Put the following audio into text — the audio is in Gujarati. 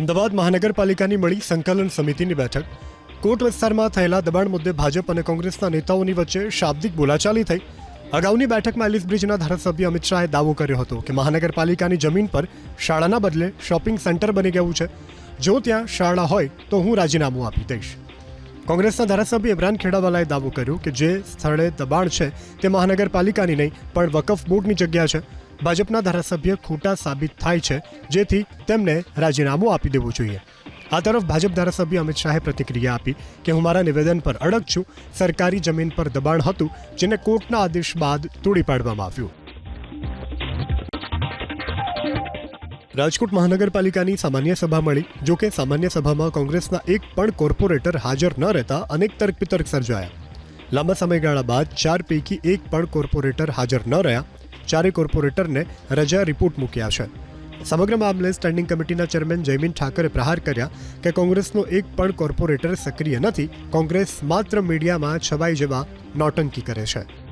અમદાવાદ મહાનગરપાલિકાની મળી સંકલન સમિતિની બેઠક. કોટ વિસ્તારમાં થયેલા દબાણ મુદ્દે ભાજપ અને કોંગ્રેસના નેતાઓની વચ્ચે શાબ્દિક બોલાચાલી થઈ. અગાઉની બેઠકમાં એલિસ બ્રિજના ધારાસભ્ય અમિત શાહે દાવો કર્યો હતો કે મહાનગરપાલિકાની જમીન પર શાળાના બદલે શોપિંગ સેન્ટર બની ગયું છે. જો ત્યાં શાળા હોય તો હું રાજીનામું આપી દઈશ. કોંગ્રેસના ધારાસભ્ય ઇમરાન ખેડાવાલાએ દાવો કર્યો કે જે સ્થળે દબાણ છે તે મહાનગરપાલિકાની નહીં, પણ વકફ બોર્ડની જગ્યા છે. ભાજપના ધારાસભ્ય ખોટા સાબિત થાય છે, જેથી તેમને રાજીનામું આપી દેવું જોઈએ. આ તરફ ભાજપ ધારાસભ્ય અમિત શાહે પ્રતિક્રિયા આપી કે હું મારા નિવેદન પર અડગ છું, સરકારી જમીન પર દબાણ હતું, જેને કોર્ટના આદેશ બાદ તોડી પાડવામાં આવ્યું. રાજકોટ મહાનગરપાલિકાની સામાન્ય સભા મળી, જો કે સામાન્ય સભામાં કોંગ્રેસના એક પણ કોર્પોરેટર હાજર ન રહેતા અનેક તર્ક વિતર્ક સર્જાયા. લાંબા સમયગાળા બાદ ચાર પૈકી એક પણ કોર્પોરેટર હાજર ન રહ્યા ચારે કોર્પોરેટરને રજા રિપોર્ટ મૂક્યા છે. સમગ્ર મામલે સ્ટેન્ડિંગ કમિટીના ચેરમેન જયમીન ઠાકરે પ્રહાર કર્યા કે કોંગ્રેસનો એક પણ કોર્પોરેટર સક્રિય નથી, કોંગ્રેસ માત્ર મીડિયામાં છવાઈ જવા નોટંકી કરે છે.